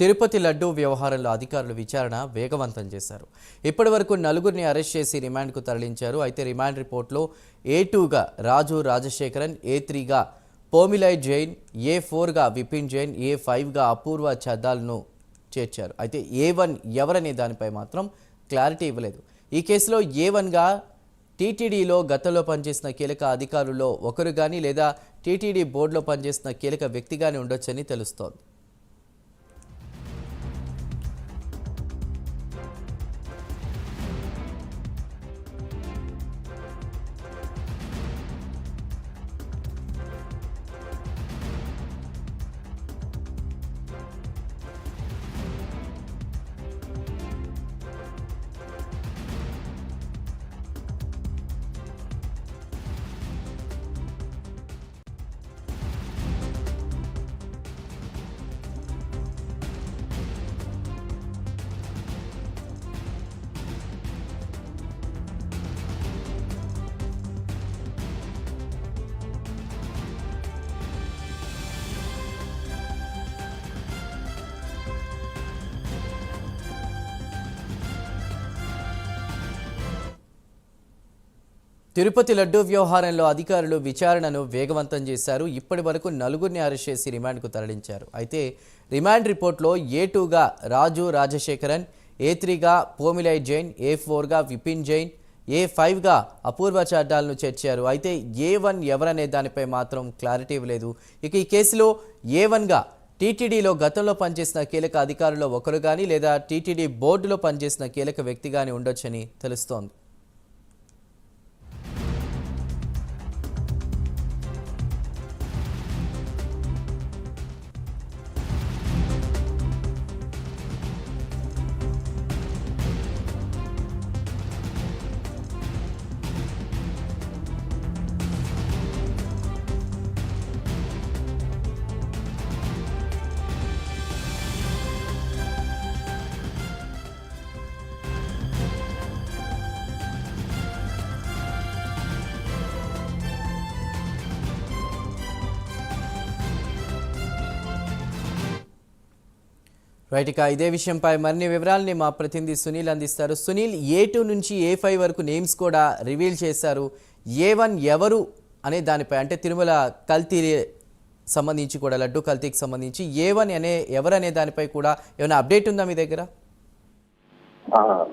తిరుపతి లడ్డూ వ్యవహారంలో అధికారులు విచారణ వేగవంతం చేశారు. ఇప్పటి వరకు నలుగురిని అరెస్ట్ చేసి రిమాండ్కు తరలించారు. అయితే రిమాండ్ రిపోర్ట్లో ఏ టూగా రాజు రాజశేఖరన్ ఏ త్రీగా పోమిలై జైన్ ఏ ఫోర్గా విపిన్ జైన్ ఏ ఫైవ్గా అపూర్వ చద్దాలను చేర్చారు. అయితే ఏ వన్ ఎవరనే దానిపై మాత్రం క్లారిటీ ఇవ్వలేదు. ఈ కేసులో ఏ వన్గా టీటీడీలో గతంలో పనిచేసిన కీలక అధికారుల్లో ఒకరు కానీ లేదా టీటీడీ బోర్డులో పనిచేసిన కీలక వ్యక్తి కానీ ఉండొచ్చని తెలుస్తోంది. తిరుపతి లడ్డూ వ్యవహారంలో అధికారులు విచారణను వేగవంతం చేశారు. ఇప్పటి వరకు నలుగురిని అరెస్ట్ చేసి రిమాండ్కు తరలించారు. అయితే రిమాండ్ రిపోర్ట్లో ఏ టూగా రాజు రాజశేఖరన్ ఏ త్రీగా పోమిలై జైన్ ఏ ఫోర్గా విపిన్ జైన్ ఏ ఫైవ్గా అపూర్వ చాడ్డాలను చేర్చారు. అయితే ఏ వన్ ఎవరనే దానిపై మాత్రం క్లారిటీ ఇవ్వలేదు ఇక ఈ కేసులో ఏ వన్గా టీటీడీలో గతంలో పనిచేసిన కీలక అధికారుల్లో ఒకరు కానీ లేదా టీటీడీ బోర్డులో పనిచేసిన కీలక వ్యక్తి కానీ ఉండొచ్చని తెలుస్తోంది. రైట్ ఇక ఇదే విషయంపై మరిన్ని వివరాలని మా ప్రతినిధి సునీల్ అందిస్తారు. సునీల్ ఏ టూ నుంచి ఏ ఫైవ్ వరకు నేమ్స్ కూడా రివీల్ చేశారు. ఏ వన్ ఎవరు అనే దానిపై అంటే తిరుమల కల్తీ సంబంధించి కూడా లడ్డు కల్తీకి సంబంధించి ఏ వన్ అనే ఎవరనే దానిపై కూడా ఏమైనా అప్డేట్ ఉందా మీ దగ్గర?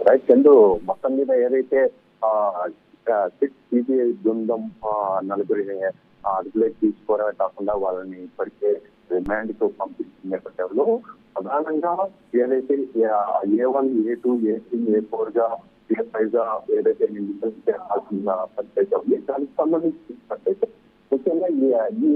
రైట్ చందు మొత్తం మీద ఏదైతే సిక్స్ సిబిఐ బృందం నలుగురిని అదుపులోకి తీసుకోవడమే కాకుండా వాళ్ళని ఇప్పటికే రిమాండ్తో పంపించిన నేపథ్యంలో ప్రధానంగా ఏదైతే A one A two A three A ఫోర్గా A ఫైవ్గా ఏదైతే చేయాల్సిన పరిస్థితి ఉంది దానికి సంబంధించి ముఖ్యంగా ఈ ఈ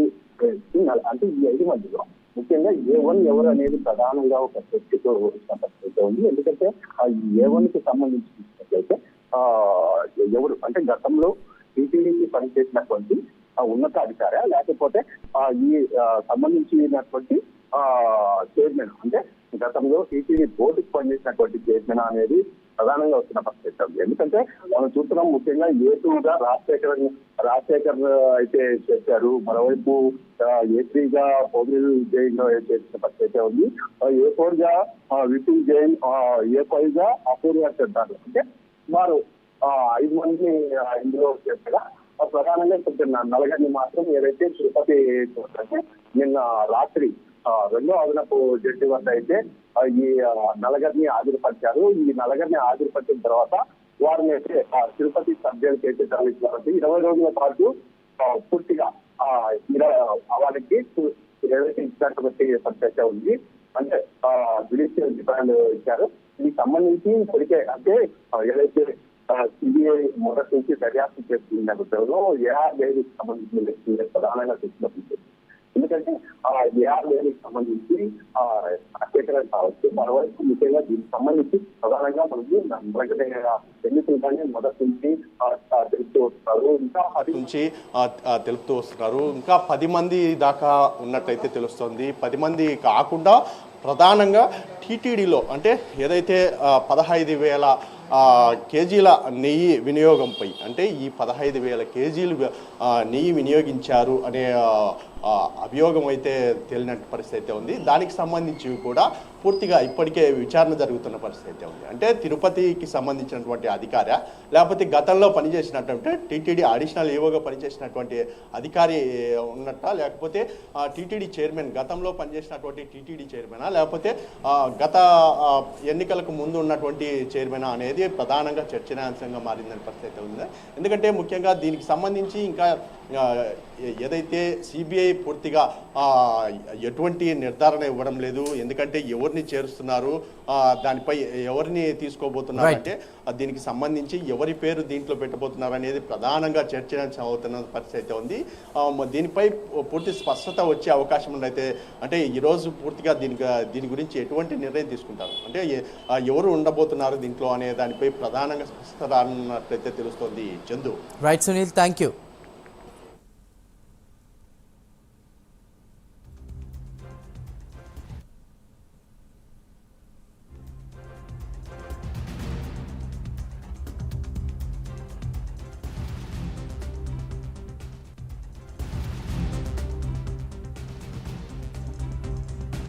అంటే ఈ ఐదు మధ్యలో ముఖ్యంగా ఏ వన్ ఎవరు అనేది ప్రధానంగా ఒక చర్చతో వచ్చిన పరిస్థితి ఉంది. ఎందుకంటే ఆ ఏ వన్కి సంబంధించినట్లయితే ఆ ఎవరు అంటే గతంలో టీటీడీకి పనిచేసినటువంటి ఆ ఉన్నత లేకపోతే ఆ ఈ సంబంధించినటువంటి చైర్మన్ అంటే గతంలో టీటీడీ బోర్డుకి పనిచేసినటువంటి చైర్మన్ అనేది ప్రధానంగా వస్తున్న పరిస్థితి ఉంది ఎందుకంటే మనం చూస్తున్నాం ముఖ్యంగా ఏ టూగా రాజశేఖర్ రాజశేఖర్ అయితే చేశారు. మరోవైపు ఏ త్రీగా పోగిల్ జైన్ చేసిన పరిస్థితి ఉంది. ఏ ఫోర్గా విపిన్ జైన్ ఆ, ఏ ఫైవ్గా అపూర్వ చెప్తారు అంటే వారు ఐదు మందిని ఇందులో చేస్తగా ప్రధానంగా కొంచెం నలగండి మాత్రం. ఏదైతే తిరుపతి నిన్న రాత్రి రెండో అదనపు జడ్జి వద్ద అయితే ఈ నలగర్ని నలగరిని ఈ నలగరిని హాజరుపరిచిన తర్వాత వారిని అయితే ఆ, తిరుపతి సభ్యులకి అయితే తరలించారు ఇరవై రోజుల పాటు పూర్తిగా ఆ, వారికి ఏదైతే ఇచ్చినటువంటి ఉంది. అంటే జుడిషియల్ డిపాండ్ ఇచ్చారు. దీనికి సంబంధించి ఇప్పటికే అంటే ఏదైతే సిబిఐ మొదటి నుంచి దర్యాప్తు చేస్తుంది నేపథ్యంలో ఏఆర్ సంబంధించిన ప్రధానంగా చూసినప్పుడు ఎందుకంటే ఆ ఏఆర్ఏకి సంబంధించి ఆ కావచ్చు మరోవైపు ముఖ్యంగా దీనికి సంబంధించి ప్రధానంగా మనకి ప్రకటన ఎన్నికలుగానే మొదటి నుంచి తెలుపుతూ వస్తారు ఇంకా అది నుంచి తెలుపుతూ వస్తున్నారు. ఇంకా పది మంది దాకా ఉన్నట్టయితే తెలుస్తోంది. పది మంది కాకుండా ప్రధానంగా టీటీడీలో అంటే ఏదైతే పదహైదు వేల కేజీల నెయ్యి వినియోగంపై అంటే ఈ పదహైదు వేల కేజీలు నెయ్యి వినియోగించారు అనే అభియోగం అయితే తేలినట్టు పరిస్థితి అయితే ఉంది. దానికి సంబంధించి కూడా పూర్తిగా ఇప్పటికే విచారణ జరుగుతున్న పరిస్థితి అయితే ఉంది. అంటే తిరుపతికి సంబంధించినటువంటి అధికారి లేకపోతే గతంలో పనిచేసినటువంటి టీటీడీ అడిషనల్ ఈవోగా పనిచేసినటువంటి అధికారి ఉన్నట్ట లేకపోతే టీటీడీ చైర్మన్ గతంలో పనిచేసినటువంటి టీటీడీ చైర్మనా లేకపోతే గత ఎన్నికలకు ముందు ఉన్నటువంటి చైర్మన్ అనేది ప్రధానంగా చర్చనాంశంగా మారిందని పరిస్థితి అయితే ఉంది. ఎందుకంటే ముఖ్యంగా దీనికి సంబంధించి ఇంకా ఏదైతే సిబిఐ పూర్తిగా ఎటువంటి నిర్ధారణ ఇవ్వడం లేదు ఎందుకంటే ఎవరిని చేరుస్తున్నారు దానిపై ఎవరిని తీసుకోబోతున్నారు. అంటే దీనికి సంబంధించి ఎవరి పేరు దీంట్లో పెట్టబోతున్నారు అనేది ప్రధానంగా చర్చనీయాంశం అవుతున్న పరిస్థితి అయితే ఉంది. దీనిపై పూర్తి స్పష్టత వచ్చే అవకాశం ఉన్నదైతే అంటే ఈరోజు పూర్తిగా దీనికి దీని గురించి ఎటువంటి నిర్ణయం తీసుకుంటారు? అంటే ఎవరు ఉండబోతున్నారు దీంట్లో అనే దానిపై ప్రధానంగా స్పష్టత రానున్నట్లయితే తెలుస్తోంది. Chandu. Right Sunil thank you